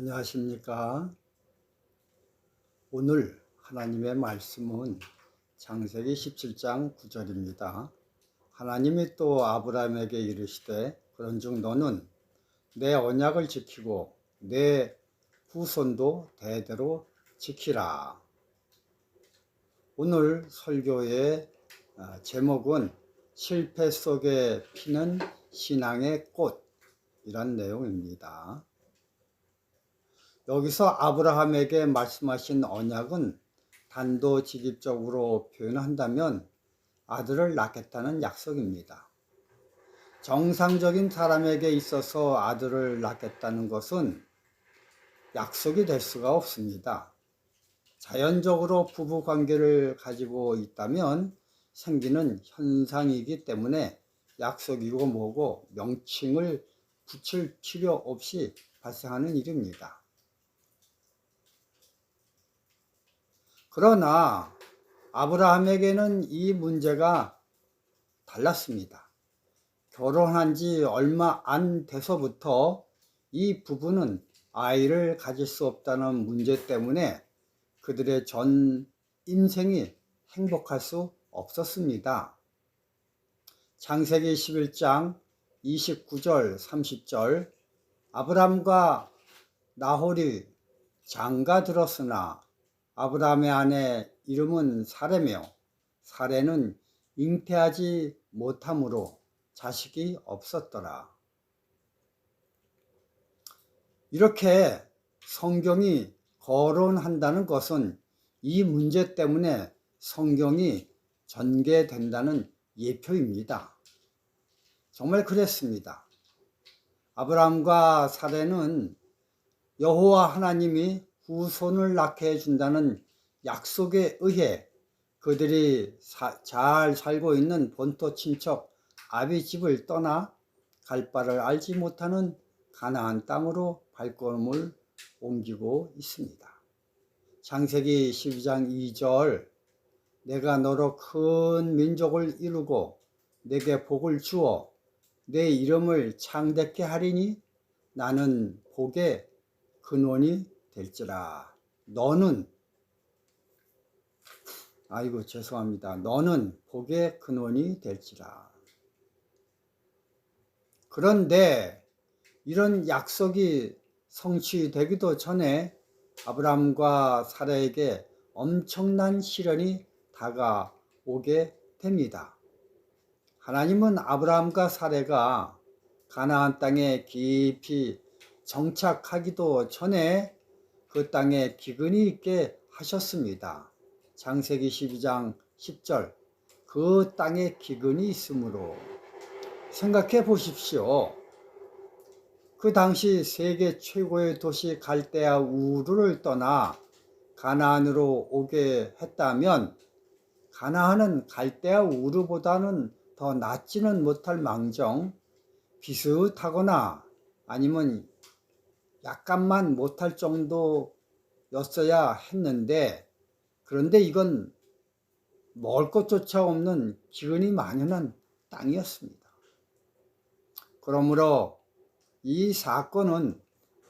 안녕하십니까. 오늘 하나님의 말씀은 창세기 17장 9절입니다. 하나님이 또 아브라함에게 이르시되 그런즉 너는 내 언약을 지키고 내 후손도 대대로 지키라. 오늘 설교의 아, 제목은 실패 속에 피는 신앙의 꽃 이란 내용입니다. 여기서 아브라함에게 말씀하신 언약은 단도직입적으로 표현한다면 아들을 낳겠다는 약속입니다. 정상적인 사람에게 있어서 아들을 낳겠다는 것은 약속이 될 수가 없습니다. 자연적으로 부부 관계를 가지고 있다면 생기는 현상이기 때문에 약속이고 뭐고 명칭을 붙일 필요 없이 발생하는 일입니다. 그러나 아브라함에게는 이 문제가 달랐습니다. 결혼한 지 얼마 안 돼서부터 이 부부는 아이를 가질 수 없다는 문제 때문에 그들의 전 인생이 행복할 수 없었습니다. 창세기 11장 29절 30절 아브람과 나홀이 장가 들었으나 아브라함의 아내 이름은 사레며 사레는 잉태하지 못함으로 자식이 없었더라. 이렇게 성경이 거론한다는 것은 이 문제 때문에 성경이 전개된다는 예표입니다. 정말 그랬습니다. 아브라함과 사레는 여호와 하나님이 후손을 낳게 해준다는 약속에 의해 그들이 사, 잘 살고 있는 본토 친척 아비 집을 떠나 갈 바를 알지 못하는 가나안 땅으로 발걸음을 옮기고 있습니다. 창세기 12장 2절 내가 너로 큰 민족을 이루고 내게 복을 주어 내 이름을 창대케 하리니 나는 복의 근원이 될지라 너는 아이고 죄송합니다. 너는 복의 근원이 될지라. 그런데 이런 약속이 성취되기도 전에 아브람과 사라에게 엄청난 시련이 다가오게 됩니다. 하나님은 아브라함과 사레가 가나안 땅에 깊이 정착하기도 전에 그 땅에 기근이 있게 하셨습니다. 창세기 12장 10절 그 땅에 기근이 있으므로 생각해 보십시오. 그 당시 세계 최고의 도시 갈대아 우르를 떠나 가나안으로 오게 했다면 가나안은 갈대아 우르보다는 더 낫지는 못할 망정 비슷하거나 아니면 약간만 못할 정도였어야 했는데 그런데 이건 먹을 것조차 없는 기근이 만연한 땅이었습니다. 그러므로 이 사건은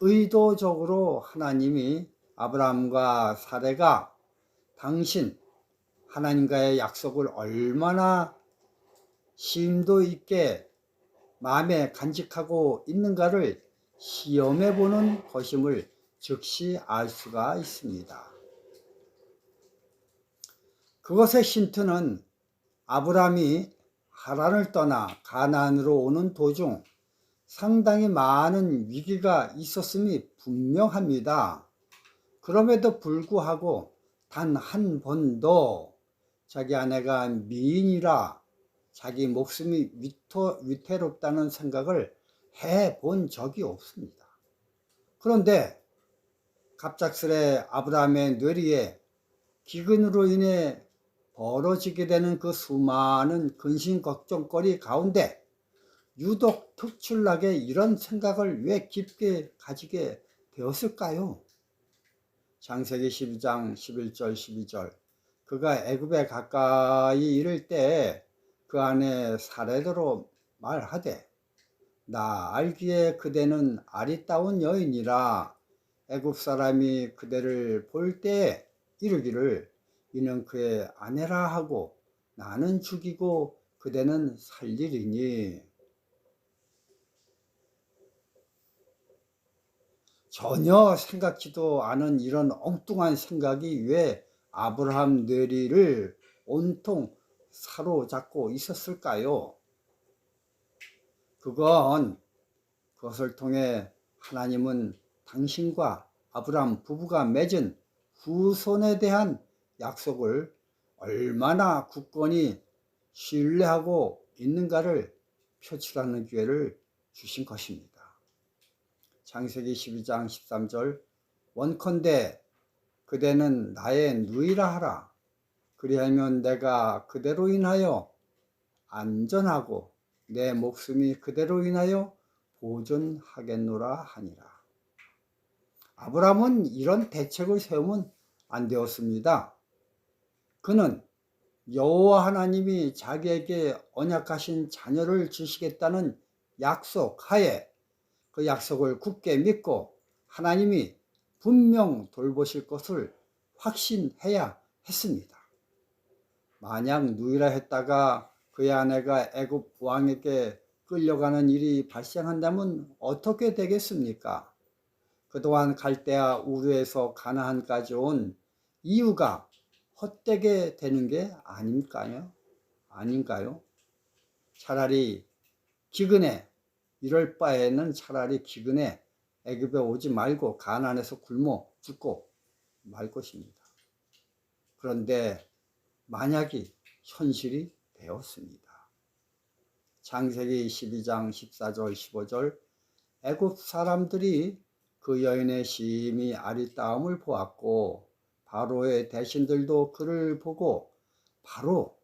의도적으로 하나님이 아브라함과 사레가 당신 하나님과의 약속을 얼마나 심도 있게 마음에 간직하고 있는가를 시험해 보는 것임을 즉시 알 수가 있습니다. 그것의 힌트는 아브라함이 하란을 떠나 가나안으로 오는 도중 상당히 많은 위기가 있었음이 분명합니다. 그럼에도 불구하고 단 한 번도 자기 아내가 미인이라 자기 목숨이 위태롭다는 생각을 해 본 적이 없습니다. 그런데 갑작스레 아브라함의 뇌리에 기근으로 인해 벌어지게 되는 그 수많은 근심 걱정거리 가운데 유독 특출나게 이런 생각을 왜 깊게 가지게 되었을까요? 장세기 12장 11절 12절 그가 애굽에 가까이 이를 때 그 안에 사례대로 말하되 나 알기에 그대는 아리따운 여인이라 애굽 사람이 그대를 볼 때에 이르기를 이는 그의 아내라 하고 나는 죽이고 그대는 살리리니 전혀 생각지도 않은 이런 엉뚱한 생각이 왜 아브라함 뇌리를 온통 사로잡고 있었을까요? 그건 그것을 통해 하나님은 당신과 아브라함 부부가 맺은 후손에 대한 약속을 얼마나 굳건히 신뢰하고 있는가를 표출하는 기회를 주신 것입니다. 창세기 12장 13절 원컨대 그대는 나의 누이라 하라. 그리하면 내가 그대로 인하여 안전하고 내 목숨이 그대로 인하여 보존하겠노라 하니라. 아브라함은 이런 대책을 세우면 안 되었습니다. 그는 여호와 하나님이 자기에게 언약하신 자녀를 주시겠다는 약속 하에 그 약속을 굳게 믿고 하나님이 분명 돌보실 것을 확신해야 했습니다. 만약 누이라 했다가 그의 아내가 애굽 왕에게 끌려가는 일이 발생한다면 어떻게 되겠습니까? 그동안 갈대아 우르에서 가나안까지 온 이유가 헛되게 되는 게 아닐까요? 아닌가요? 차라리 기근에 이럴 바에는 차라리 기근에 애굽에 오지 말고 가나안에서 굶어 죽고 말 것입니다. 그런데 만약이 현실이 되었습니다. 창세기 12장 14절 15절 애굽 사람들이 그 여인의 심히 아리따움을 보았고 바로의 대신들도 그를 보고 바로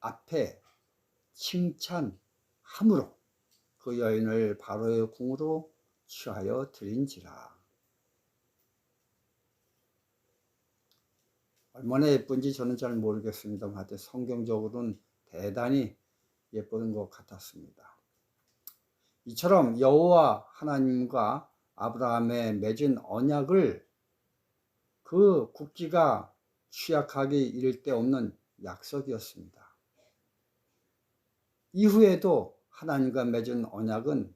앞에 칭찬함으로 그 여인을 바로의 궁으로 취하여 드린지라. 얼마나 예쁜지 저는 잘 모르겠습니다만 하여튼 성경적으로는 대단히 예쁜 것 같았습니다. 이처럼 여호와 하나님과 아브라함의 맺은 언약을 그 국기가 취약하기 이를 데 없는 약속이었습니다. 이후에도 하나님과 맺은 언약은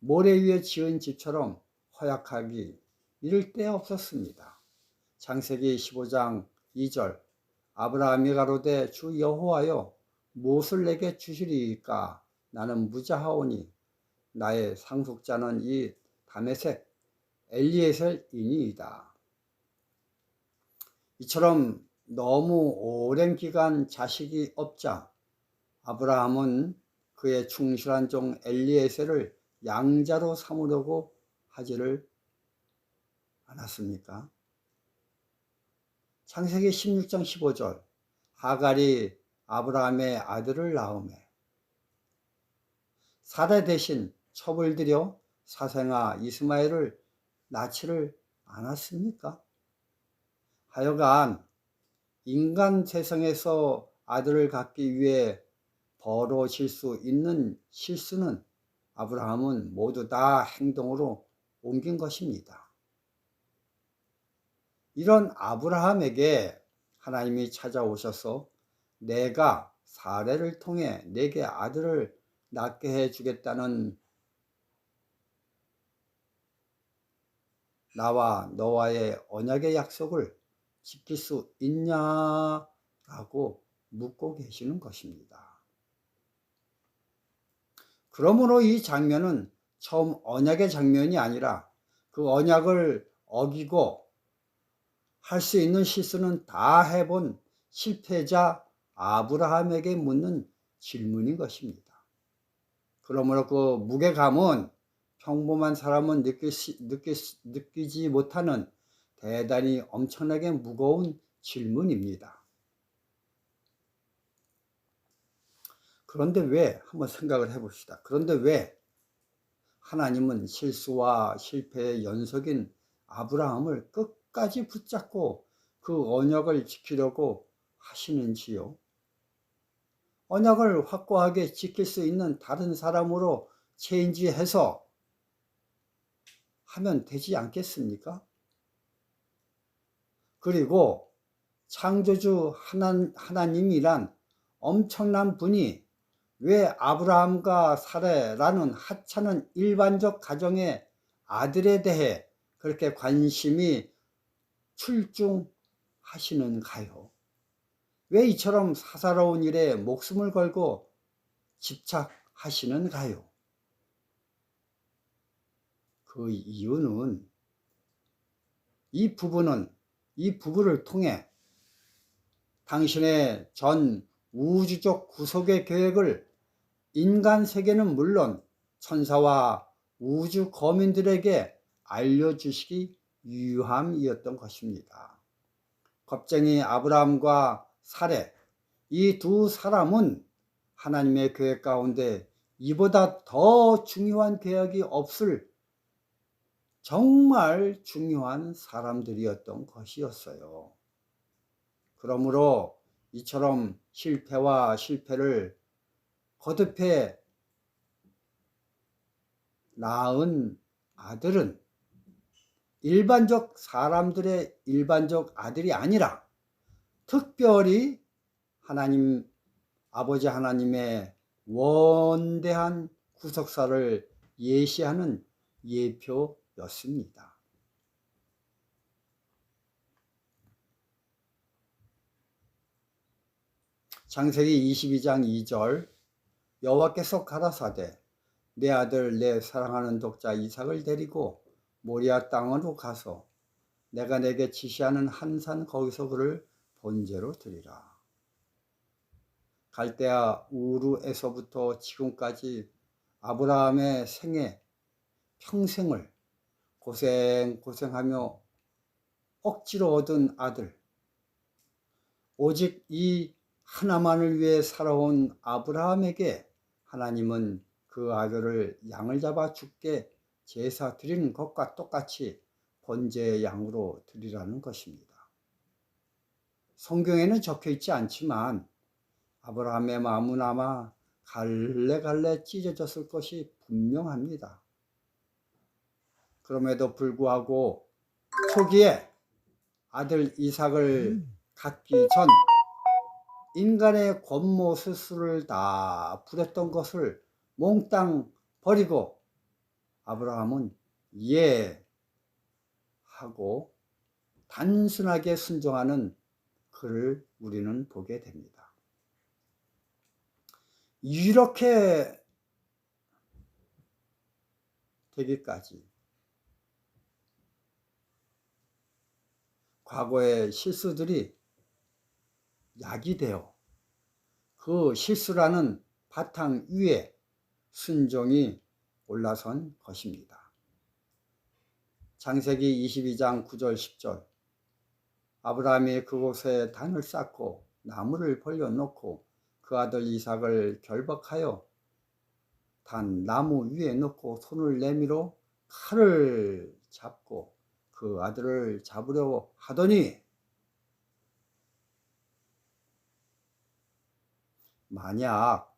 모래 위에 지은 집처럼 허약하기 이를 데 없었습니다. 창세기 15장 2절 아브라함이 가로되 주 여호와여 무엇을 내게 주시리까 나는 무자하오니 나의 상속자는 이 다메색 엘리에셀이니이다. 이처럼 너무 오랜 기간 자식이 없자 아브라함은 그의 충실한 종 엘리에셀을 양자로 삼으려고 하지를 않았습니까? 창세기 16장 15절 하갈이 아브라함의 아들을 낳음에 사례 대신 첩을 들여 사생아 이스마엘을 낳지를 않았습니까? 하여간 인간 세상에서 아들을 갖기 위해 벌어질 수 있는 실수는 아브라함은 모두 다 행동으로 옮긴 것입니다. 이런 아브라함에게 하나님이 찾아오셔서 내가 사례를 통해 내게 아들을 낳게 해 주겠다는 나와 너와의 언약의 약속을 지킬 수 있냐라고 묻고 계시는 것입니다. 그러므로 이 장면은 처음 언약의 장면이 아니라 그 언약을 어기고 할 수 있는 실수는 다 해본 실패자 아브라함에게 묻는 질문인 것입니다. 그러므로 그 무게감은 평범한 사람은 느낄, 느낄, 느끼지 못하는 대단히 엄청나게 무거운 질문입니다. 그런데 왜 한번 생각을 해봅시다. 그런데 왜 하나님은 실수와 실패의 연속인 아브라함을 끝 까지 붙잡고 그 언약을 지키려고 하시는지요? 언약을 확고하게 지킬 수 있는 다른 사람으로 체인지해서 하면 되지 않겠습니까? 그리고 창조주 하나, 하나님이란 엄청난 분이 왜 아브라함과 사레라는 하찮은 일반적 가정의 아들에 대해 그렇게 관심이 출중하시는가요? 왜 이처럼 사사로운 일에 목숨을 걸고 집착하시는가요? 그 이유는 이 부부는 이 부부를 통해 당신의 전 우주적 구속의 계획을 인간 세계는 물론 천사와 우주 거민들에게 알려주시기 유함이었던 것입니다. 겁쟁이 아브라함과 사레 이두 사람은 하나님의 계획 가운데 이보다 더 중요한 계획이 없을 정말 중요한 사람들이었던 것이었어요. 그러므로 이처럼 실패와 실패를 거듭해 낳은 아들은 일반적 사람들의 일반적 아들이 아니라 특별히 하나님 아버지 하나님의 원대한 구속사를 예시하는 예표였습니다. 창세기 22장 2절 여호와께서 가라사대 내 아들 내 사랑하는 독자 이삭을 데리고 모리아 땅으로 가서 내가 내게 지시하는 한 산 거기서 그를 번제로 드리라. 갈대아 우르에서부터 지금까지 아브라함의 생애 평생을 고생 고생하며 억지로 얻은 아들 오직 이 하나만을 위해 살아온 아브라함에게 하나님은 그 아들을 양을 잡아 죽게 제사 드리는 것과 똑같이 번제의 양으로 드리라는 것입니다. 성경에는 적혀 있지 않지만 아브라함의 아마 갈래갈래 찢어졌을 것이 분명합니다. 그럼에도 불구하고 초기에 아들 이삭을 갖기 전 인간의 권모 스스를 다 부렸던 것을 몽땅 버리고 아브라함은 예 하고 단순하게 순종하는 그를 우리는 보게 됩니다. 이렇게 되기까지 과거의 실수들이 약이 되어 그 실수라는 바탕 위에 순종이 올라선 것입니다. 창세기 22장 9절 10절 아브라함이 그곳에 단을 쌓고 나무를 벌려놓고 그 아들 이삭을 결박하여 단 나무 위에 놓고 손을 내밀어 칼을 잡고 그 아들을 잡으려고 하더니 만약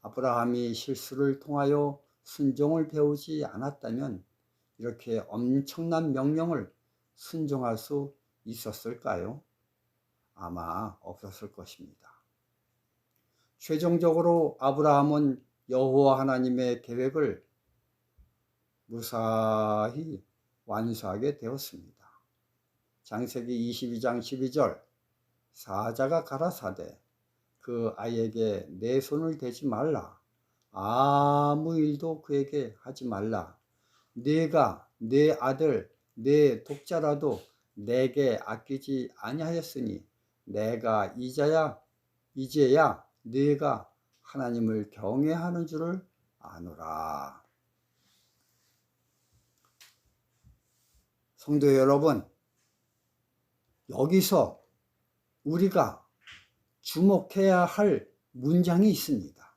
아브라함이 실수를 통하여 순종을 배우지 않았다면 이렇게 엄청난 명령을 순종할 수 있었을까요? 아마 없었을 것입니다. 최종적으로 아브라함은 여호와 하나님의 계획을 무사히 완수하게 되었습니다. 장세기 22장 12절 사자가 가라사대 그 아이에게 내 손을 대지 말라. 아무 일도 그에게 하지 말라. 네가 내 아들 내 독자라도 내게 아끼지 아니하였으니 내가 이제야 이제야 네가 하나님을 경외하는 줄을 아노라. 성도 여러분, 여기서 우리가 주목해야 할 문장이 있습니다.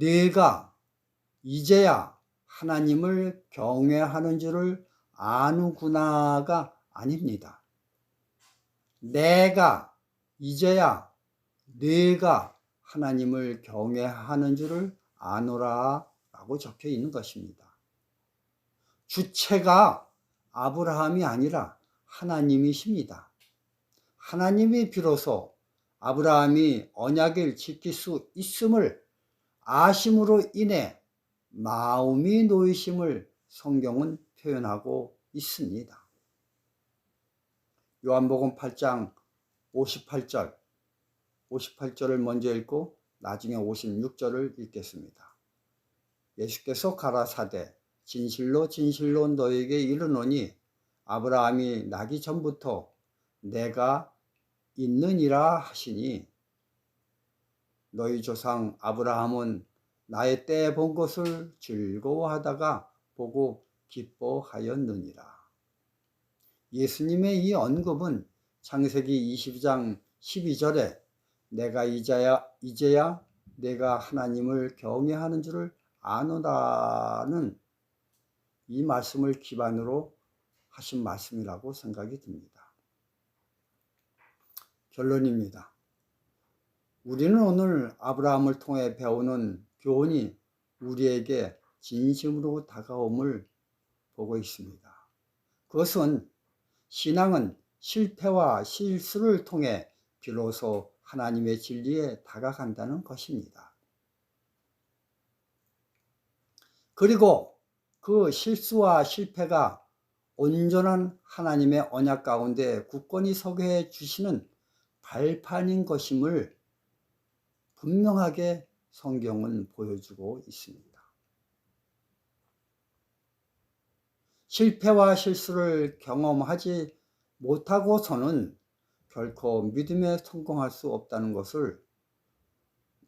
내가 이제야 하나님을 경외하는 줄을 아는구나가 아닙니다. 내가 이제야 내가 하나님을 경외하는 줄을 아노라 라고 적혀 있는 것입니다. 주체가 아브라함이 아니라 하나님이십니다. 하나님이 비로소 아브라함이 언약을 지킬 수 있음을 아심으로 인해 마음이 놓이심을 성경은 표현하고 있습니다. 요한복음 8장 58절, 58절을 먼저 읽고 나중에 56절을 읽겠습니다. 예수께서 가라사대 진실로 진실로 너에게 이르노니 아브라함이 나기 전부터 내가 있느니라 하시니 너희 조상 아브라함은 나의 때본 것을 즐거워하다가 보고 기뻐하였느니라. 예수님의 이 언급은 창세기 22장 12절에 내가 이제야, 이제야 내가 하나님을 경외하는 줄을 아노다는 이 말씀을 기반으로 하신 말씀이라고 생각이 듭니다. 결론입니다. 우리는 오늘 아브라함을 통해 배우는 교훈이 우리에게 진심으로 다가옴을 보고 있습니다. 그것은 신앙은 실패와 실수를 통해 비로소 하나님의 진리에 다가간다는 것입니다. 그리고 그 실수와 실패가 온전한 하나님의 언약 가운데 굳건히 서게 해 주시는 발판인 것임을 분명하게 성경은 보여주고 있습니다. 실패와 실수를 경험하지 못하고서는 결코 믿음에 성공할 수 없다는 것을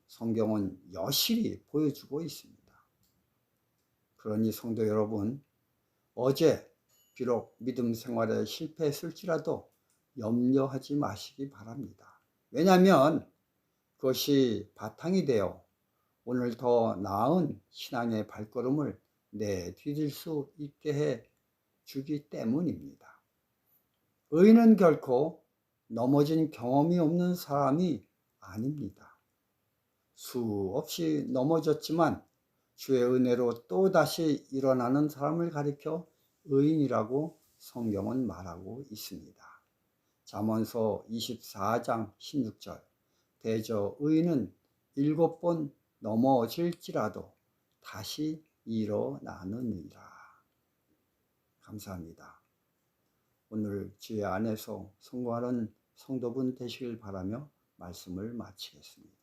성경은 여실히 보여주고 있습니다. 그러니 성도 여러분, 어제 비록 믿음 생활에 실패했을지라도 염려하지 마시기 바랍니다. 왜냐하면 그것이 바탕이 되어 오늘 더 나은 신앙의 발걸음을 내디딜 수 있게 해 주기 때문입니다. 의인은 결코 넘어진 경험이 없는 사람이 아닙니다. 수없이 넘어졌지만 주의 은혜로 또다시 일어나는 사람을 가리켜 의인이라고 성경은 말하고 있습니다. 잠언서 24장 16절 대저 의인은 일곱 번 넘어질지라도 다시 일어나느니라. 감사합니다. 오늘 주의 안에서 성공하는 성도분 되시길 바라며 말씀을 마치겠습니다.